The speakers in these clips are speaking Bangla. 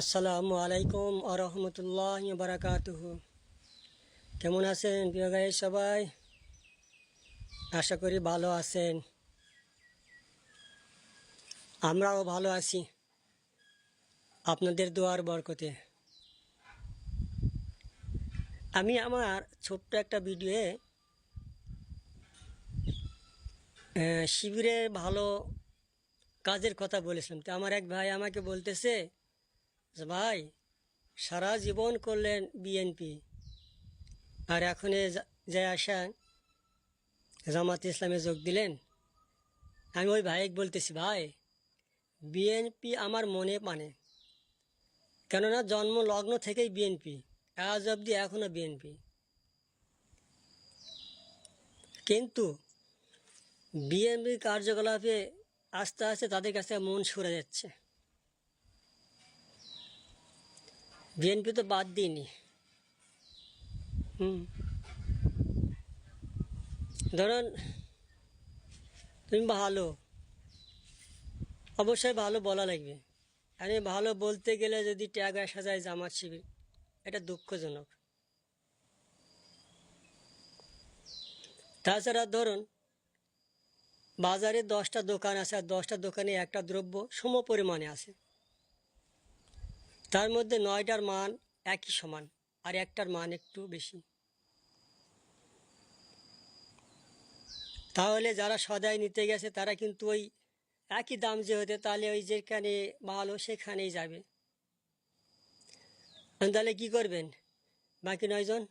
আসসালামু আলাইকুম আরহামতুল্লাহ বারাকাতুহ। কেমন আছেন প্রিয় গাই সবাই? আশা করি ভালো আছেন। আমরাও ভালো আছি। আপনাদের দোয়ার বরকতে। আমি আমার ছোট্ট একটা ভিডিওয়ে আহ, শিবিরের ভালো কাজের কথা বলেছিলাম। তো আমার এক ভাই আমাকে বলতেছে যে ভাই, সারা জীবন করলেন বিএনপি আর এখন এ যা- যে আসা, জামাত ইসলামে যোগ দিলেন। আমি ওই ভাইকে বলতেছি, ভাই বিএনপি আমার মনে মানে। কেননা জন্ম লগ্ন থেকেই বিএনপি আজ অবধি এখনও বিএনপি কিন্তু বিএনপি কার্যকলাপে আস্তে আস্তে তাদের কাছে মন সরে যাচ্ছে। বিএনপি তো বাদ দিইনি। হুম। ধরুন, তুমি ভালো। অবশ্যই ভালো বলা লাগবে। আমি ভালো বলতে গেলে যদি ট্যাগ আসা যায় জামাত শিবির, এটা দুঃখজনক। তাছাড়া ধরুন, বাজারে দশটা দোকান আছে, আর দশটা দোকানে একটা দ্রব্য সম পরিমাণে আছে। তার মধ্যে নয়টার মান একই সমান, আর একটার মান একটু বেশি। তাহলে যারা সদাই নিতে গেছে, তারা কিন্তু ওই একই দাম যে হতে, তাহলে ওই যেখানে ভালো সেখানেই যাবে। তাহলে কি করবেন? বাকি নয়জন?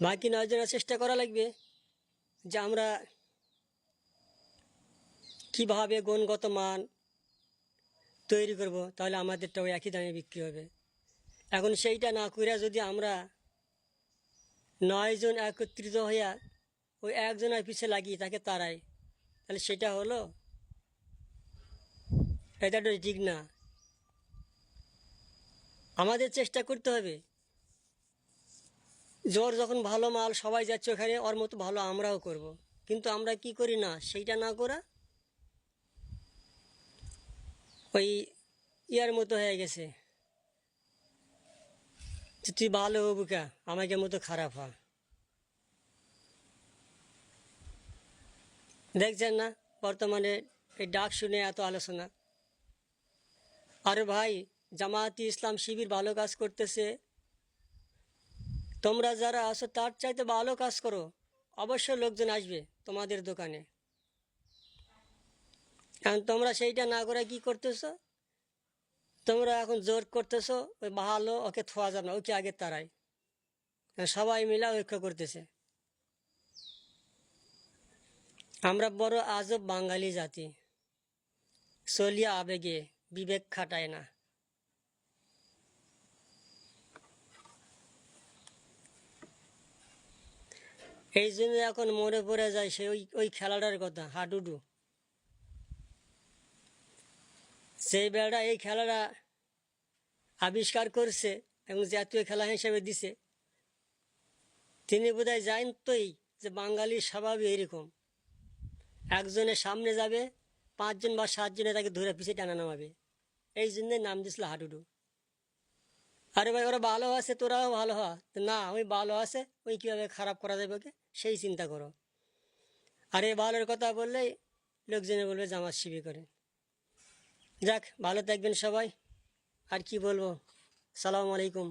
বাকি নয়জনের চেষ্টা করা লাগবে যে আমরা কীভাবে গুণগত মান তৈরি করব, তাহলে আমাদেরটাও একই দামে বিক্রি হবে। এখন সেইটা না করে যদি আমরা নয়জন একত্রিত হইয়া ওই একজনের পিছে লাগিয়ে তাকে তারাই তাহলে সেটা হলো? এটা তো ঠিক না। আমাদের চেষ্টা করতে হবে। জ্বর যখন ভালো মাল সবাই যাচ্ছে ওখানে, ওর মতো ভালো আমরাও করব। কিন্তু আমরা কি করি না, সেইটা না করা ওই ইয়ার মতো হয়ে গেছে। তুই ভালো হবু কা? আমাকে মতো খারাপ হ দেখছেন না? বর্তমানে এই ডাক শুনে এত আলোচনা। আরে ভাই, জামায়াতি ইসলাম শিবির ভালো কাজ করতেছে। তোমরা যারা আসো তার চাইতে ভালো কাজ করো। অবশ্যই লোকজন আসবে তোমাদের দোকানে। এখন তোমরা সেইটা না করে কি করতেছো? তোমরা এখন জোর করতেছো, ওই ভালো ওকে থোয়া যাবে না, ওকে আগে তারাই সবাই মিলে ঐক্য করতেছে। আমরা বড় আজব বাঙালি জাতি। চলিয়া আবেগে বিবেক খাটায় না। এই জন্য এখন মনে পড়ে যায় সে ওই ওই খেলাটার কথা, হাডুডু। সেই বেড়া এই খেলাটা আবিষ্কার করছে এবং জাতীয় খেলা হিসেবে দিছে। তিনি বোধহয় জানতই যে বাঙালির স্বভাবই এরকম। একজনের সামনে যাবে, পাঁচজন বা সাতজনে তাকে ধরে পিছিয়ে টানা নামাবে। এই জন্যে নাম দিছিল হাডুডু। আরে ভাই, ওরা ভালো আছে, তোরাও ভালো হওয়া না ওই ভালো আছে, ওই কীভাবে খারাপ করা যাবে ওকে? সেই চিন্তা করো। আর এই ভালোর কথা বললেই লোকজনে বলবে জামাত শিবি করে যাক ভালো থাকবেন সবাই। আর কি বলব? সালাম আলাইকুম।